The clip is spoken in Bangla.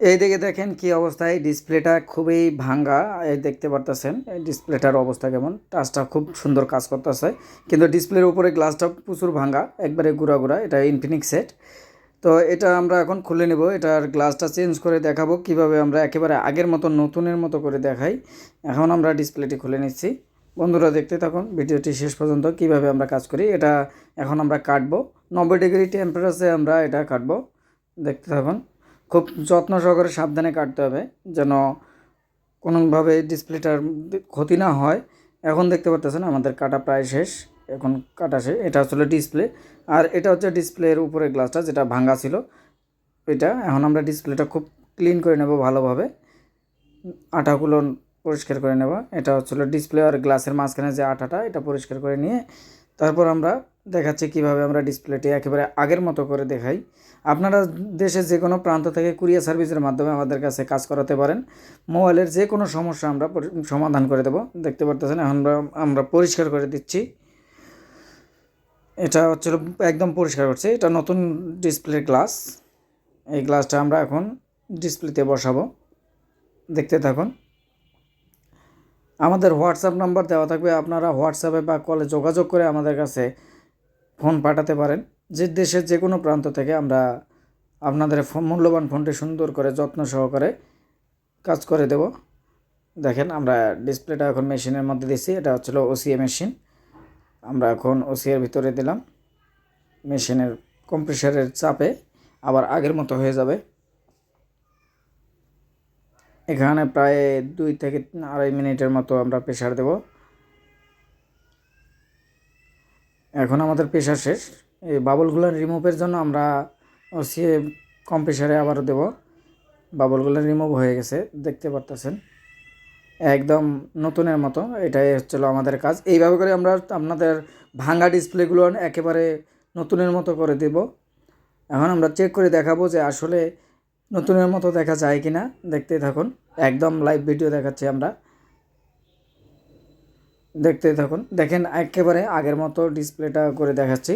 এই দিকে দেখেন কি অবস্থায় ডিসপ্লেটা খুবই ভাঙ্গা, এই দেখতে পারতেছেন ডিসপ্লেটার অবস্থা কেমন টাচটা খুব সুন্দর কাজ করতেছে, কিন্তু ডিসপ্লের উপরে গ্লাসটা প্রচুর ভাঙ্গা, একবারে গুঁড়া গুঁড়া, এটা ইনফিনিক্স সেট তো এটা আমরা এখন খুলে নেব, এটার গ্লাসটা চেঞ্জ করে দেখাবো, কীভাবে আমরা একেবারে আগের মতো, নতুনের মতো করে দেখাই। এখন আমরা ডিসপ্লেটি খুলে নিচ্ছি। বন্ধুরা দেখতে থাকুন, ভিডিওটি শেষ পর্যন্ত কীভাবে আমরা কাজ করি, এটা এখন আমরা কাটবো। নব্বই ডিগ্রি টেম্পারেচারে আমরা এটা কাটবো। দেখতে থাকুন। খুব যত্ন সহকারে সাবধানে কাটতে হবে যেন কোনোভাবে ডিসপ্লেটার ক্ষতি না হয়। এখন দেখতে পারতেছেন আমাদের কাটা প্রায় শেষ। এখন কাটা শেষ। এটা হচ্ছিল ডিসপ্লে। আর এটা হচ্ছে ডিসপ্লের উপরে গ্লাসটা যেটা ভাঙা ছিল। এটা এখন আমরা ডিসপ্লেটা খুব ক্লিন করে নেব ভালোভাবে। আটাগুলো পরিষ্কার করে নেব। এটা হচ্ছিল ডিসপ্লে আর গ্লাসের মাঝখানে যে আটাটা এটা পরিষ্কার করে নিয়ে তারপর আমরা দেখাচ্ছি কীভাবে আমরা ডিসপ্লেটি একেবারে আগের মতো করে দেখাই। আপনারা দেশের যে কোনো প্রান্ত থেকে কুরিয়ার সার্ভিসের মাধ্যমে আমাদের কাছে কাজ করাতে পারেন। মোবাইলের যে কোনো সমস্যা আমরা সমাধান করে দেব। দেখতে পারতেছেন, এখন আমরা আমরা পরিষ্কার করে দিচ্ছি। এটা হচ্ছে একদম পরিষ্কার করছে। এটা নতুন ডিসপ্লে গ্লাস এই গ্লাসটা আমরা এখন ডিসপ্লেতে বসাবো। দেখতে থাকুন। আমাদের হোয়াটসঅ্যাপ নাম্বার দেওয়া থাকবে। আপনারা হোয়াটসঅ্যাপে বা কলে যোগাযোগ করে আমাদের কাছে ফোন পাঠাতে পারেন। যে দেশের যে কোনো প্রান্ত থেকে আমরা আপনাদের মূল্যবান ফোনটি সুন্দর করে যত্ন সহকারে কাজ করে দেব। দেখেন, আমরা ডিসপ্লেটা এখন মেশিনের মধ্যে দিচ্ছি এটা হচ্ছিল ওসিএ মেশিন। আমরা এখন ওসিএর ভিতরে দিলাম। মেশিনের কম্প্রেসারের চাপে আবার আগের মতো হয়ে যাবে। এখানে প্রায় দুই থেকে আড়াই মিনিটের মতো আমরা প্রেশার দেব। এখন আমাদের প্রেশার শেষ। এই বাবলগুলো রিমুভের জন্য আমরা ওসিএ কম্প্রেসারে আবারও দেব। বাবলগুলো রিমুভ হয়ে গেছে, দেখতে পারতেছেন। একদম নতুনের মতো, এটাই হচ্ছিল আমাদের কাজ। এইভাবে করে আমরা আপনাদের ভাঙা ডিসপ্লেগুলো একেবারে নতুনের মতো করে দেব। এখন আমরা চেক করে দেখাবো যে আসলে নতুনের মতো দেখা যায় কি না দেখতে থাকুন। একদম লাইভ ভিডিও দেখাচ্ছি আমরা। দেখতে থাকুন। দেখেন একেবারে আগের মতো ডিসপ্লেটা করে দেখাচ্ছি।